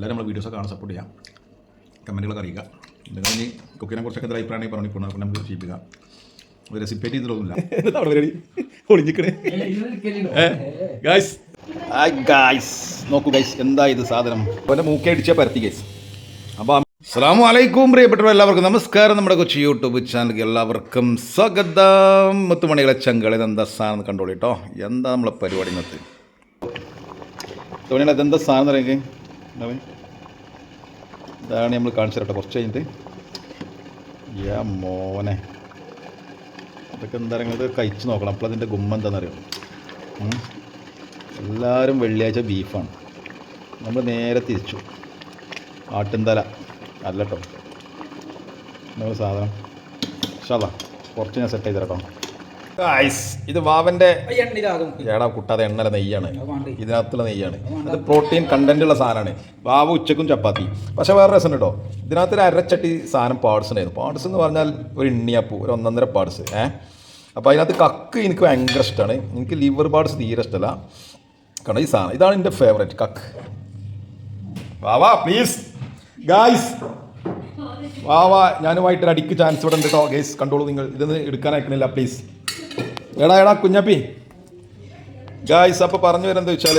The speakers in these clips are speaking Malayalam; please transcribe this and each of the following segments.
എല്ലാവരും നമ്മൾ വീഡിയോസൊക്കെ കാണാൻ സപ്പോർട്ട് ചെയ്യാം. കമന്റുകളൊക്കെ അറിയുക നിങ്ങൾ ഇനി കുക്കിനെ കുറിച്ചൊക്കെ എന്തെങ്കിലും അഭിപ്രായമാണെങ്കിൽ പറഞ്ഞു അപ്പോൾ നമുക്ക് ചെയ്യിപ്പിക്കുക. അത് റെസിപ്പേറ്റ് ചെയ്തിട്ടൊന്നുമില്ല ഗായ്സ് ഗായ്സ് നോക്കൂ ഗൈസ് എന്താ ഇത് സാധനം? അവന്റെ മൂക്കെ അടിച്ചാൽ പരത്തി ഗൈസ് അപ്പോൾ അസ്സാം വലൈക്കും പ്രിയപ്പെട്ടവർ എല്ലാവർക്കും നമസ്കാരം. നമ്മുടെ കൊച്ചി യൂട്യൂബ് ചാനലിലേക്ക് എല്ലാവർക്കും സ്വാഗതം. മുത്തുമണികളെ ചങ്കളി എന്താ സാധനം കണ്ടോളിട്ടോ എന്താ നമ്മളെ പരിപാടി നിർത്തി തോണിയാണ് അതെന്താ സാധനം എന്ന് പറയുന്നത് ഇതാണ് നമ്മൾ കാണിച്ചു കേട്ടോ കുറച്ച് കഴിഞ്ഞിട്ട്. യാ മോനെ. ഇതൊക്കെ എന്താ നിങ്ങൾക്ക് കഴിച്ച് നോക്കണം. അപ്പോൾ അതിന്റെ ഗുമ്മ എന്താണെന്നറിയോ. എല്ലാവരും വെള്ളിയാഴ്ച ബീഫാണ്. നമ്മൾ നേരെ തിരിച്ചു. ആട്ടിൻതല. അല്ല കേട്ടോ. സാധനം. ഷാ കുറച്ച് ഞാൻ സെറ്റ് ചെയ്ത് ഇത് വാവന്റെ ഏടാ കുട്ടാതെ എണ്ണല നെയ്യാണ്. ഇതിനകത്തുള്ള നെയ്യാണ്. അത് പ്രോട്ടീൻ കണ്ടന്റ് ഉള്ള സാധനമാണ്. വാവ് ഉച്ചക്കും ചപ്പാത്തി. പക്ഷെ വേറെ രസം കേട്ടോ ഇതിനകത്ത് ഒരു അരച്ചട്ടി സാധനം പാർട്സ് ഉണ്ടായിരുന്നു. പാർട്സ് എന്ന് പറഞ്ഞാൽ ഒരു ഇണ്ണിയപ്പൂ ഒരു ഒന്നൊന്നര പാർട്സ് ഏ? അപ്പോൾ അതിനകത്ത് കക്ക് എനിക്ക് ഭയങ്കര ഇഷ്ടമാണ് എനിക്ക് ലിവർ പാർട്സ് തീരെ ഇഷ്ടമല്ല. കാരണം ഈ സാധനം ഇതാണ് എന്റെ ഫേവറേറ്റ് കക്ക്. വാവാ പ്ലീസ് ഗായ്സ് വാവാ ഞാനുമായിട്ട് അടിക്ക് ചാൻസ് ഇവിടെ ഉണ്ട് കേട്ടോ ഗേസ് കണ്ടോളൂ നിങ്ങൾ. ഇതൊന്ന് എടുക്കാൻ അയക്കണില്ല പ്ലീസ് എടാ എടാ കുഞ്ഞപ്പി. ഗായ്സ് അപ്പോൾ പറഞ്ഞു വരുന്നത് വെച്ചാൽ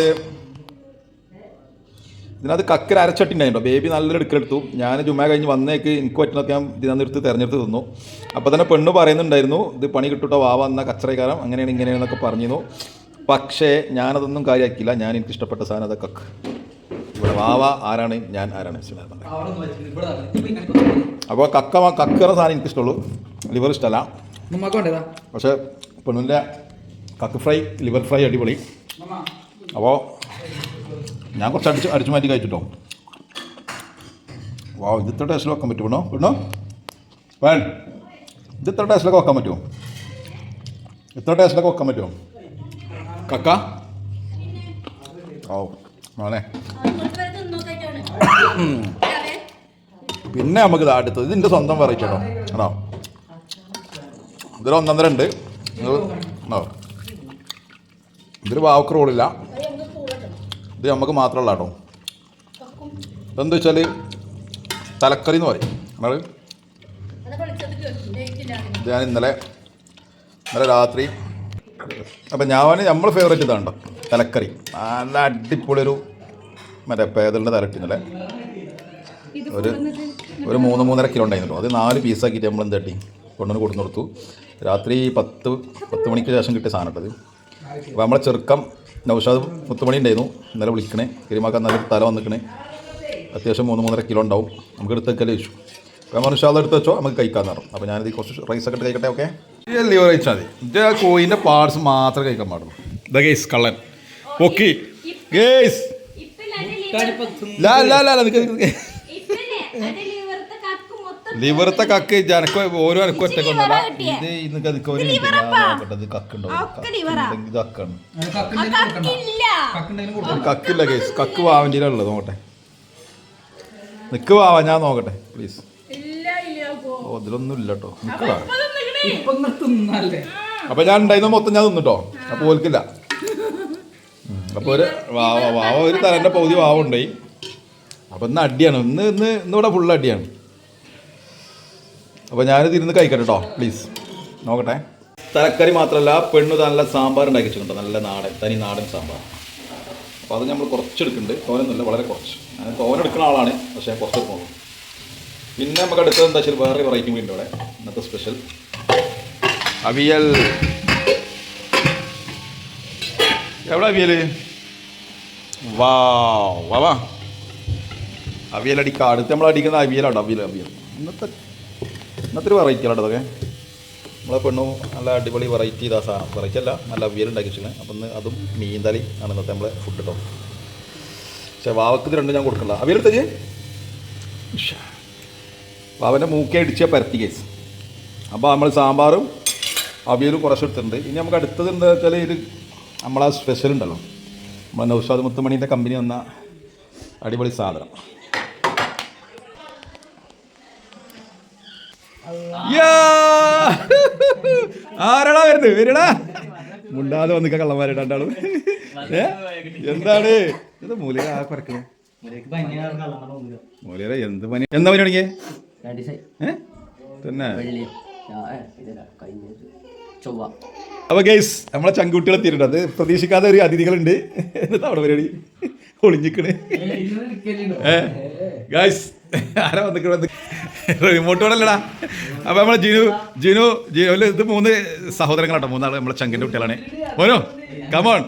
ഇതിനകത്ത് കക്കര അരച്ചട്ടി ഉണ്ടായിട്ടുണ്ടോ ബേബി നല്ലൊരു എടുക്കെടുത്തു ഞാൻ ജുമ കഴിഞ്ഞ് വന്നേക്ക് എനിക്ക് പറ്റുന്നൊക്കെ ഞാൻ ഇതിനകത്ത് തിരഞ്ഞെടുത്ത് തന്നു. അപ്പോൾ തന്നെ പെണ്ണ് പറയുന്നുണ്ടായിരുന്നു ഇത് പണി കിട്ടൂട്ടോ വാവ എന്ന കച്ചറക്കാരം അങ്ങനെയാണ് ഇങ്ങനെയാണെന്നൊക്കെ പറഞ്ഞിരുന്നു. പക്ഷേ ഞാനതൊന്നും കാര്യമാക്കിയില്ല. ഞാൻ എനിക്ക് ഇഷ്ടപ്പെട്ട സാധനം അതൊക്കെ ഇവിടെ വാവ ആരാണ്? ഞാൻ ആരാണ്? അപ്പോൾ കക്ക കക്കറ സാധനം എനിക്ക് ഇഷ്ടമുള്ളൂ ലിവർ ഇഷ്ടമല്ല. പക്ഷേ പെണ്ണിന്റെ കക്ക് ഫ്രൈ ലിവർ ഫ്രൈ അടിപൊളി. അപ്പോൾ ഞാൻ കുറച്ച് അടിച്ച് അടിച്ചു മാറ്റി കഴിച്ചിട്ടോ. വാ ഇത് ഇത്ര ടേസ്റ്റിൽ വെക്കാൻ പറ്റുമോ? പെണ്ണോ? വേൺ ഇത് ഇത്ര ടേസ്റ്റിലൊക്കെ വെക്കാൻ പറ്റുമോ? ഇത്ര ടേസ്റ്റിലൊക്കെ വെക്കാൻ പറ്റുമോ? കക്ക? ഓ ആണേ പിന്നെ നമുക്ക് ഇതാ അടുത്തത് ഇതിന്റെ സ്വന്തം വെറൈറ്റി കേട്ടോ കേട്ടോ ഇതൊരു ഒന്നൊന്നര ഉണ്ട്. ഇതൊരു വാവക്ക് റോളില്ല. ഇത് നമുക്ക് മാത്രമല്ല കേട്ടോ. ഇതെന്താ വെച്ചാൽ തലക്കറി എന്ന് പറയും. ഞാൻ ഇന്നലെ ഇന്നലെ രാത്രി അപ്പം ഞാൻ നമ്മൾ ഫേവറേറ്റ് ഇതാണ് തലക്കറി. നല്ല അടിപൊളി ഒരു മറ്റേ പേതലിന്റെ തലട്ടി ഇന്നലെ. ഒരു ഒരു മൂന്ന് മൂന്നര കിലോ ഉണ്ടായിരുന്നു അത് നാല് പീസാക്കിയിട്ട് നമ്മൾ എന്താട്ടി കൊണ്ടുവന്ന് കൊടുത്തു കൊടുത്തു. രാത്രി പത്ത് പത്ത് മണിക്ക് ശേഷം കിട്ടിയ സാധനം കേട്ടത് അപ്പോൾ നമ്മളെ ചെറുക്കം നൗഷാദ് മുത്തുമണി ഉണ്ടായിരുന്നു. ഇന്നലെ വിളിക്കണേ. കിരിമാക്കാൻ നല്ലൊരു തല വന്നിക്കണേ. അത്യാവശ്യം മൂന്ന് മൂന്നര കിലോ ഉണ്ടാവും. നമുക്ക് എടുത്ത് വെക്കലേ ചോദിച്ചു അപ്പോൾ നമ്മൾ ഉഷാദ് എടുത്ത് വെച്ചോ നമുക്ക് കഴിക്കാമെന്ന് പറഞ്ഞു. അപ്പോൾ ഞാനിത് കുറച്ച് റൈസ് ഒക്കെ ഇട്ട് കഴിക്കട്ടെ ഓക്കെ ലിവർ കഴിച്ചാൽ മതി ഇത് കോയിന്റെ പാർട്സ് മാത്രമേ കഴിക്കാൻ പാടുള്ളൂ. ദ ഗേസ് കള്ളൻ. ഓക്കെ ഗേസ് ലാ ലാ ലാ ലാ, നിക്ക് നിക്ക് നിക്ക്. ലിവറത്തെ കക്ക് എനക്ക് ഓരോ എനക്ക് ഒറ്റ കൊണ്ടല്ല ഇത് ഇന്ന് കതിക്ക് ഒരു മിനിറ്റ് ഞാൻ നോക്കട്ടെ ഇത് കക്കുണ്ടോ ഇത് കക്കാണ് ഒരു കക്കില്ല. കേസ് കക്ക് വാവന്റെ ഉള്ളത് നോക്കട്ടെ. നിക്ക് വാവ ഞാൻ നോക്കട്ടെ പ്ലീസ് ഓ ഇതിലൊന്നും ഇല്ല കേട്ടോ നിക്ക് വാ അപ്പൊ ഞാൻ ഉണ്ടായിരുന്ന മൊത്തം ഞാൻ തിന്നിട്ടോ. അപ്പൊ ഓൽക്കില്ല. അപ്പൊ ഒരു വാവ വാവ ഒരു തലന്റെ പകുതി വാവ ഉണ്ടായി. അപ്പൊ ഇന്ന് അടിയാണ്. ഇന്ന് ഇന്ന് ഇന്നിവിടെ ഫുള്ള് അടിയാണ്. അപ്പോൾ ഞാനിത് ഇരുന്ന് കഴിക്കട്ടെ കേട്ടോ പ്ലീസ് നോക്കട്ടെ. തലക്കറി മാത്രമല്ല പെണ്ണ് നല്ല സാമ്പാർ ഉണ്ടാക്കി വെച്ചിട്ടുണ്ട്. നല്ല നാടൻ തനി നാടൻ സാമ്പാർ. അപ്പോൾ അത് നമ്മൾ കുറച്ചെടുക്കുന്നുണ്ട്. തോനൊന്നുമില്ല വളരെ കുറച്ച്. ഞാൻ തോന എടുക്കുന്ന ആളാണ് പക്ഷേ കുറച്ച് പോകുന്നു പിന്നെ നമുക്ക് അടുത്തത് എന്താ വെച്ചാൽ വേറെ വെറൈറ്റി കൂടി ഉണ്ട് ഇവിടെ. ഇന്നത്തെ സ്പെഷ്യൽ അവിയൽ. എവിടെ അവിയൽ വാ വാ. അടിക്കുക അടുത്ത് നമ്മൾ അടിക്കുന്ന അവിയലാണ് അവിയൽ അവിയൽ. ഇന്നത്തെ ഇന്നത്തെ ഒരു വെറൈറ്റി ആണ് അതൊക്കെ. നമ്മളെ പെണ്ണു നല്ല അടിപൊളി വെറൈറ്റി ഇതാ സാധനം വെറൈറ്റി അല്ല നല്ല അവിയൽ ഉണ്ടാക്കി വെച്ചിരുന്നത് അപ്പം ഇന്ന് അതും മീൻതലി ആണ് ഇന്നത്തെ നമ്മളെ ഫുഡ് കേട്ടോ പക്ഷേ വാവക്ക് ഇത് രണ്ടും ഞാൻ കൊടുക്കണ്ട. അവിയൽ എടുത്തേ വാവന്റെ മൂക്കെ അടിച്ച പരത്തി കേസ് അപ്പോൾ നമ്മൾ സാമ്പാറും അവിയലും കുറച്ച് എടുത്തിട്ടുണ്ട്. ഇനി നമുക്ക് അടുത്തത് എന്താ വെച്ചാൽ ഇത് നമ്മളാ സ്പെഷ്യൽ ഉണ്ടല്ലോ. നമ്മളെ നൗഷാദ് മുത്തുമണീന്റെ കമ്പനി വന്ന അടിപൊളി സാധനം. ആരാടാ വരുന്നത് വരടാ. മുണ്ടാതെ വന്നിക്ക കള്ളന്മാരെ രണ്ടാളും. ഏ? എന്താണ്? ഇത് മൂലക ആ കുറക്കുന്നത് മൂലര എന്ത് പനി? എന്താ പനി തുടങ്ങിയേ? തന്നെ. അപ്പൊ ഗൈസ് നമ്മളെ ചങ്കുട്ടികൾ എത്തിയിട്ടുണ്ട്. അത് പ്രതീക്ഷിക്കാത്ത ഒരു അതിഥികളുണ്ട്. എന്നിട്ട് അവിടെ പരിപാടി ഒളിഞ്ഞിക്കണ്. ഏ? ഗൈസ് ആരാ വന്നിക്കണത് റിമോട്ട് വേണമല്ലടാ അപ്പൊ നമ്മളെ ജിനു ജിനു ജിനു ഇത് മൂന്ന് സഹോദരങ്ങളാട്ടോ. മൂന്നാൾ നമ്മളെ ചങ്കിന്റെ കുട്ടികളാണ്. ഓരോ കമോൺ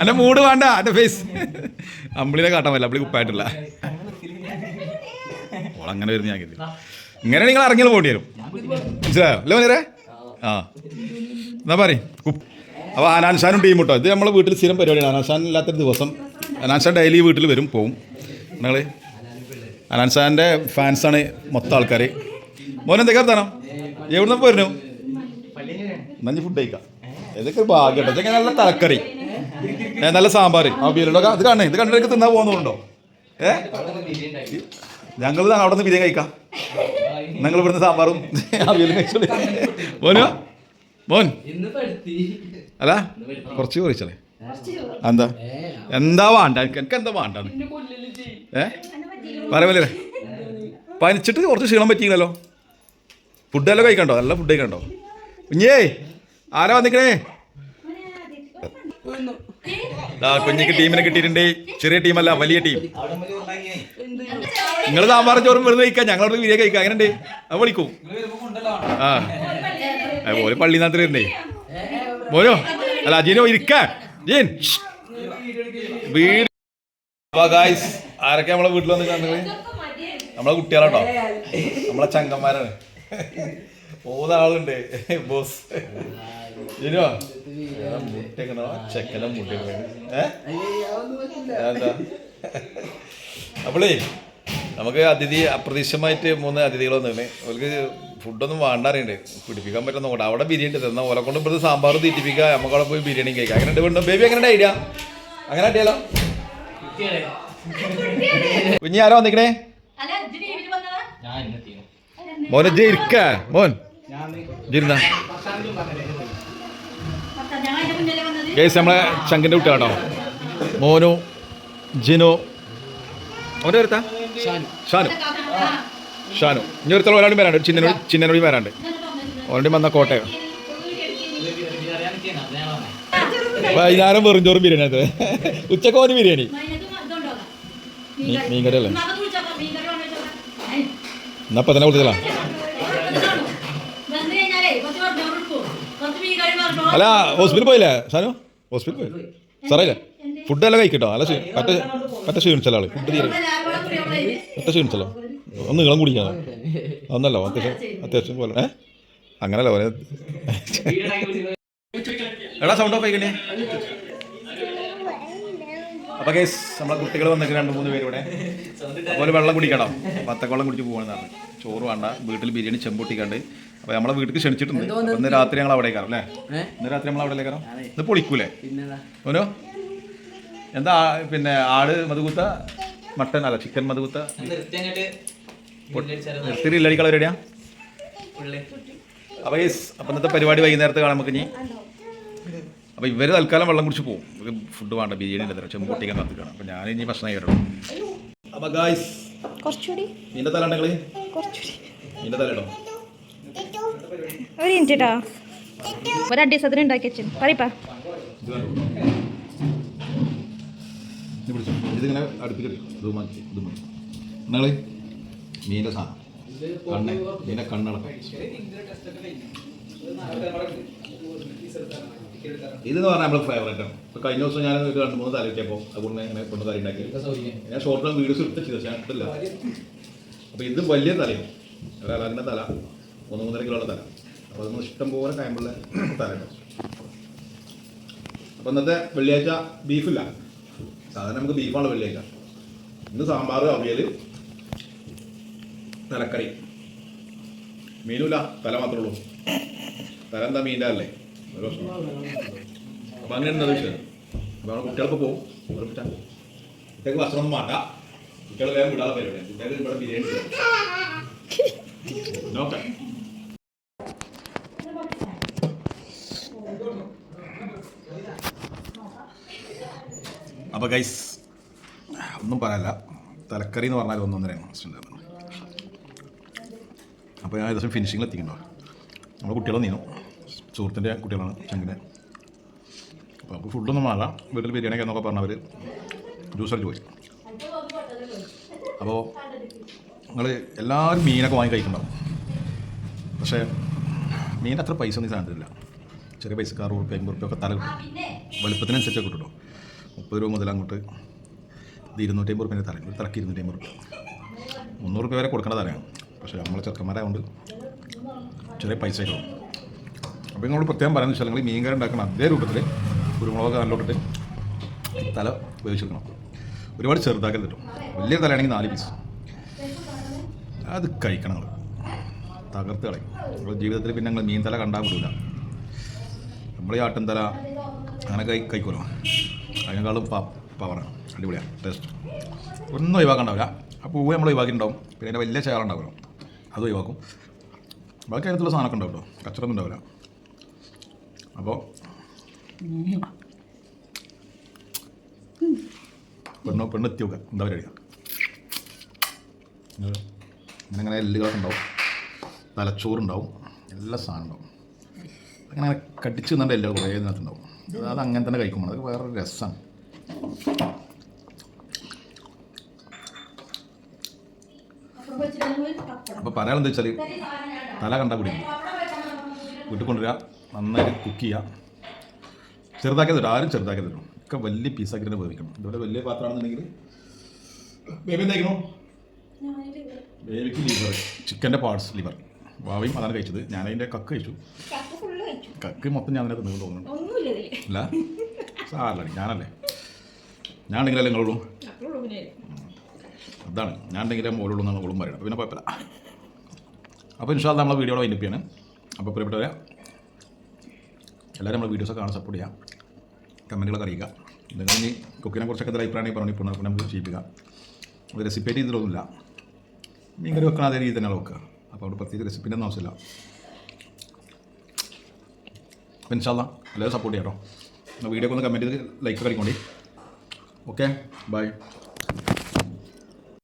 അല്ല മൂഡ് വേണ്ട അന്റെ ഫേസ് അമ്പിളിനെ കാട്ടാൻ പറ്റില്ല അമ്പിളി കുപ്പായിട്ടില്ല. അങ്ങനെ വരുന്ന ഞാൻ കരുതി. ഇങ്ങനെ നിങ്ങൾ ഇറങ്ങിയത് പോകേണ്ടി വരും മനസ്സിലായോ? അല്ലേ മനേരെ ആ. എന്നാ പറയും. അപ്പോൾ അനാൻഷാനും ടീം കേട്ടോ ഇത് നമ്മളെ വീട്ടിൽ സ്ഥിരം പരിപാടിയാണ്. അനാൻഷാൻ ഇല്ലാത്തൊരു ദിവസം അനാൻഷാൻ ഡെയിലി വീട്ടിൽ വരും പോവും. നിങ്ങൾ സാറിന്റെ ഫാൻസാണ് മൊത്തം ആൾക്കാർ മോനെ എന്തൊക്കെ വർത്താനം? എവിടുന്ന് പോയിരുന്നു നഞ്ഞ് ഫുഡ് കഴിക്കാം. ഇതൊക്കെ ഒരു ഭാഗ്യം ഇതൊക്കെ നല്ല തലക്കറി. നല്ല സാമ്പാർ ആ ബിയലുണ്ടോ അത് കാണേ ഇത് കണ്ടിട്ട് തിന്നാൻ പോകുന്നുണ്ടോ ഏ? ഞങ്ങൾ അവിടെ നിന്ന് ബിരിയാണി കഴിക്കാം. ഞങ്ങൾ ഇവിടുന്ന് സാമ്പാറും കഴിച്ചോളി. മോനോ? മോൻ? അല്ല കുറച്ച് ചോദിച്ചല്ലേ എന്താ? എന്താ വേണ്ട? എനിക്ക് എന്താ വേണ്ട ഏ? പറയല്ലേ പനിച്ചിട്ട് കുറച്ച് ക്ഷീണം പറ്റിയില്ലല്ലോ ഫുഡെല്ലാം കഴിക്കണ്ടോ? നല്ല ഫുഡ് കഴിക്കണ്ടോ? കുഞ്ഞേ ആരാ വന്നിക്കണേ? കുഞ്ഞിക്ക് ടീമിനെ കിട്ടിയിട്ടുണ്ട്. ചെറിയ ടീമല്ല വലിയ ടീം നിങ്ങൾ സാമ്പാറും ചോറും വെറുതെ കഴിക്കാം. ഞങ്ങളോട് വിരിയ കഴിക്കാം. അങ്ങനെ അത് വിളിക്കും. ആ. പോലെ പള്ളി നാട്ടിൽ വരുന്നേ മോനോ? അല്ല അജീനോ ഇരിക്കാൻ ജീൻ വീട് ഗായ്സ് ആരൊക്കെ നമ്മളെ വീട്ടിൽ വന്ന് കണ്ടത്? നമ്മളെ കുട്ടികളാട്ടോ. നമ്മളെ ചങ്കന്മാരാണ് മൂന്നാളുണ്ട് ബോസ്. ജിനോ മുട്ടൊക്കെ ചെക്കനെ മുട്ട ഏ? എന്താ അപ്പോളേ നമുക്ക് അതിഥി അപ്രതീക്ഷിതമായിട്ട് മൂന്ന് അതിഥികൾ വന്നിരുന്നു അവർക്ക് ഫുഡൊന്നും വേണ്ടാറുണ്ട് പിടിപ്പിക്കാൻ പറ്റുന്ന കൂടെ. അവിടെ ബിരിയാണി തന്ന ഓലെ കൊണ്ട് ഇപ്പോഴത്തെ സാമ്പാർ തീറ്റിപ്പിക്കുക. നമുക്ക് അവിടെ പോയി ബിരിയാണി കഴിക്കാം. അങ്ങനെ ഉണ്ട് ബേബി അങ്ങനെ ഐഡിയ അങ്ങനെ അടിയാലോ? കുഞ്ഞി ആരോ വന്നിക്കണേ മോനെ ജെ ഇരിക്ക. മോൻ. കേസ് നമ്മളെ ശങ്കിന്റെ കുട്ടിയാണോ മോനു ജിനു. അവന്റെ ഒരുത്താ ഷാനു. ഷാനു. ഇനി ഒരുത്തോളം ഒരാളും വരാണ്ട് ഒരു ചിന്നനോടി ചിന്നനോടി വരാണ്ട് ഓൾറെഡി വന്ന കോട്ടയം? വൈകുന്നേരം വെറും ചോറും ബിരിയാണി അത് ഉച്ചയ്ക്ക് ഓന് ബിരിയാണി മീൻകറി അല്ലേ എന്നാ അപ്പം തന്നെ കൊടുക്കും. മീൻകറി അല്ല ഹോസ്പിറ്റലിൽ പോയില്ലേ സാനു? ഹോസ്പിറ്റലിൽ പോയി? സാറേ ഫുഡ് എല്ലാം കഴിക്കട്ടോ? അല്ല പറ്റ പറ്റ ക്ഷീണിച്ചല്ലോ ആൾ. ഫുഡ് തീരെ. പറ്റ ക്ഷീണിച്ചല്ലോ. ഒന്ന് നീളം കുടിക്കാനോ. ഒന്നല്ലോ അത്യാവശ്യം അത്യാവശ്യം പോലെ. ഏ? അങ്ങനല്ല പോലെ എടാ സൗണ്ട് ഓഫ് ആയിക്കണേ. അപ്പൊ കേസ് നമ്മളെ കുട്ടികൾ വന്നിട്ട് രണ്ട് മൂന്ന് പേര് ഇവിടെ അതുപോലെ വെള്ളം കുടിക്കണം. പത്തക്കോളം കുടിച്ച് പോകണമെന്നാണ് ചോറ് വേണ്ട. വീട്ടിൽ ബിരിയാണി ചെമ്പൊട്ടിക്കണ്ട്. അപ്പൊ നമ്മളെ വീട്ടിൽ ക്ഷണിച്ചിട്ടുണ്ട്. അപ്പൊ ഇന്ന് രാത്രി ഞങ്ങൾ അവിടെ കയറാം അല്ലേ? ഇന്ന് രാത്രി നമ്മൾ അവിടെ കയറാം? ഇന്ന് പൊളിക്കൂലേ? ഓനോ എന്താ പിന്നെ ആട് മതുകുത്ത മട്ടൻ അല്ല ചിക്കൻ മതുകുത്ത നിർത്തിരി ഇല്ലടിക്കള റെഡിയാ അപ്പൊ ഗൈസ് അപ്പൊ ഇന്നത്തെ പരിപാടി വൈകുന്നേരത്ത് കാണാൻ നമുക്ക് ഇനി. അപ്പൊ ഇവർ തൽക്കാലം വെള്ളം കുടിച്ച് പോകും ഇവർക്ക് ഫുഡ് വേണ്ട ബിരിയാണി ഉണ്ട് ചെമ്പൊട്ടിക്കാൻ നടത്തിക്കണം അപ്പോൾ ഞാൻ ഇനി ഭക്ഷണം വരണം ഗായ്സ് കുറച്ചുകൂടി. നിന്റെ കുറച്ചുകൂടി. നിന്റെ ഒരു മിനിറ്റ് കേട്ടോ ഒരു ഉണ്ടാക്കി വെച്ചു. പറയപ്പാ ഇതിങ്ങനെ നിങ്ങൾ മീന്റെ സാധനം. കണ്ണ് മീന്റെ കണ്ണടക്കം ഇതെന്ന് പറഞ്ഞാൽ നമ്മൾ ഫേവറേറ്റ് ആണ്. ഇപ്പോൾ കഴിഞ്ഞ ദിവസം ഞാൻ ഒരു രണ്ട് മൂന്ന് തല കിട്ടിയപ്പോൾ അതുകൊണ്ട് ഇങ്ങനെ കൊണ്ട് തല ഉണ്ടാക്കി ഞാൻ ഷോർട്ട് ടൈം വീഡിയോസ് എടുത്ത് ചെയ്തു ഞാൻ ഇട്ടില്ല. അപ്പോൾ ഇത് വലിയ തലയാണ്. ഒരാളിന്റെ തല മൂന്ന് മൂന്നര കിലോയുടെ തല. അപ്പോൾ അതൊന്ന് ഇഷ്ടം പോലെ കയമ്പുള്ള തല ഉണ്ടാവും അപ്പോൾ ഇന്നത്തെ വെള്ളിയാഴ്ച ബീഫില്ല സാധാരണ നമുക്ക് ബീഫാണ് വെള്ളിയാഴ്ച. ഇന്ന് സാമ്പാർ അവിയൽ തലക്കറി. മീനുമില്ല തല മാത്രമേ ഉള്ളൂ. തല എന്താ മീന്റെ അല്ലേ? അപ്പോൾ അങ്ങനെ എന്താ വിഷയം അപ്പോൾ നമ്മുടെ കുട്ടികൾക്ക് പോകും കുട്ടികൾക്ക് ഭക്ഷണം വേണ്ട. കുട്ടികൾ വേഗം വിടാതെ ഇവിടെ അപ്പോൾ ഗൈസ് ഒന്നും പറയാനില്ല തലക്കറി എന്ന് പറഞ്ഞാൽ ഒന്നൊന്നരയാണ് അപ്പോൾ ഞാൻ ഏകദേശം ഫിനിഷിങ്ങിൽ എത്തിക്കണ്ടോ നമ്മുടെ കുട്ടികളൊന്നും നീന്നു. സുഹൃത്തിന്റെ കുട്ടികളാണ് ചങ്കിന്റെ അപ്പോൾ നമുക്ക് ഫുഡൊന്നും വേണ്ട. വീട്ടിൽ ബിരിയാണിയൊക്കെ എന്നൊക്കെ പറഞ്ഞവർ ജ്യൂസ് പോയി. അപ്പോൾ നിങ്ങൾ എല്ലാവരും മീനൊക്കെ വാങ്ങി കഴിക്കുന്നുണ്ടാവും. പക്ഷേ മീൻ അത്ര പൈസ ഒന്നും സാധനത്തില്ല ചെറിയ പൈസക്ക് അറുപത് റുപ്യ അമ്പത് റുപ്യ ഒക്കെ തല കിട്ടും. വലുപ്പത്തിനനുസരിച്ചൊക്കെ കിട്ടും മുപ്പത് രൂപ മുതൽ അങ്ങോട്ട് ഇത് ഇരുന്നൂറ്റി അമ്പത് റുപ്യന്റെ തലയ്ക്ക് തലക്ക് ഇരുന്നൂറ്റി അമ്പത് റുപ്യ. മുന്നൂറ് റുപ്യ വരെ കൊടുക്കേണ്ട തലയാണ്. പക്ഷേ നമ്മൾ ചെറുക്കന്മാരായതുകൊണ്ട് ചെറിയ പൈസ കിട്ടും അപ്പോൾ നിങ്ങൾ പ്രത്യേകം പറയുന്നത് വെച്ചാൽ നിങ്ങൾ മീൻകറി ഉണ്ടാക്കണം അതേ രൂപത്തിൽ കുരുമുളക് നല്ലോട്ടിട്ട് തല വേവിച്ചെടുക്കണം ഒരുപാട് ചെറുതാക്കരുത് കേട്ടോ വലിയ തലയാണെങ്കിൽ നാല് പീസ് അത് കഴിക്കണം നിങ്ങൾ. തകർത്ത് കളയും. നമ്മുടെ ജീവിതത്തിൽ പിന്നെ നിങ്ങൾ മീൻ തല കണ്ടാൽ വിടില്ല നമ്മൾ ഈ ആട്ടും തല അങ്ങനെ കൈ കഴിക്കുമല്ലോ. അതിനേക്കാളും പവറാണ് അടിപൊളിയാണ് ടേസ്റ്റ് ഒന്നും ഒഴിവാക്കണ്ടാവില്ല. ആ പൂവ് നമ്മൾ ഒഴിവാക്കിയിട്ടുണ്ടാവും. പിന്നെ അതിന്റെ വലിയ ചേർ ഉണ്ടാവുമല്ലോ അത് ഒഴിവാക്കും. ബാക്കി അതിനുള്ള സാധനമൊക്കെ ഉണ്ടാവും കേട്ടോ കച്ചറൊന്നും ഉണ്ടാവില്ല. അപ്പോൾ പെണ്ണോ പെണ്ണ് എത്തി നോക്കുക എന്താ പറയുക ഇങ്ങനെ അങ്ങനെ എല്ലുകളൊക്കെ ഉണ്ടാവും. തലച്ചോറുണ്ടാവും. എല്ലാ സാധനം ഉണ്ടാവും. അങ്ങനെ കടിച്ചു തന്നെ എല്ലുകൾ കുറേ ഇതിനകത്തുണ്ടാവും അത് അത് അങ്ങനെ തന്നെ കഴിക്കുമ്പോൾ അതൊക്കെ വേറൊരു രസമാണ് അപ്പോൾ പറയാനെന്താ വെച്ചാൽ തല കണ്ടാൽ കുടിക്കും വീട്ടിൽ കൊണ്ടുവരിക നന്നായിട്ട് കുക്ക് ചെയ്യാം. ചെറുതാക്കി തരും ആരും ചെറുതാക്കി തരും ഒക്കെ വലിയ പീസാക്കി തന്നെ വേവിക്കണം. ഇതുപോലെ വലിയ പാത്രമാണെന്നുണ്ടെങ്കിൽ ബേബി എന്തായിരിക്കണോ ബേബിക്ക് ലിവർ ചിക്കന്റെ പാർട്സ് ലിവർ വാവയും അതാണ് കഴിച്ചത്. ഞാനതിന്റെ കക്ക് കഴിച്ചു. കക്ക് മൊത്തം ഞാൻ അതിനകത്ത് നിങ്ങൾ തോന്നുന്നു. അല്ല സാറല്ല ഞാനല്ലേ. ഞാൻ ഉണ്ടെങ്കിലല്ലേ നിങ്ങളുള്ളൂ അതാണ്. ഞാൻ ഉണ്ടെങ്കിലേ മോളുള്ളൂ എന്നാണ് ഓളും പറയുന്നത്. പിന്നെ കുഴപ്പമില്ല. അപ്പോൾ ഇൻഷാല്ല നമ്മളെ വീഡിയോടെ വൈൻഡപ്പ് അപ്പോൾ പ്രിയപ്പെട്ടവരെ എല്ലാവരും നമ്മൾ വീഡിയോസൊക്കെ കാണാൻ സപ്പോർട്ട് ചെയ്യാം. കമന്റുകളൊക്കെ അറിയിക്കുക. നിങ്ങൾ ഇനി കുക്കിനെ കുറിച്ചൊക്കെ എന്തെങ്കിലും അഭിപ്രായം പറഞ്ഞു ഇപ്പോൾ നമുക്ക് നമുക്ക് ചെയ്യിപ്പിക്കാം അത് റെസിപ്പി ചെയ്തിട്ടൊന്നുമില്ല മീൻകറി വെക്കണം അതേ രീതി തന്നെ വെക്കുക അപ്പോൾ അവിടെ പ്രത്യേകിച്ച് റെസിപ്പിന്റെ ഒന്നും ആവശ്യമില്ല. അപ്പം എല്ലാവരും സപ്പോർട്ട് ചെയ്യാം കേട്ടോ വീഡിയോ ഒക്കെ ഒന്ന് കമന്റ് ചെയ്ത് ലൈക്ക് കളിക്കൊണ്ടേ ഓക്കെ ബൈ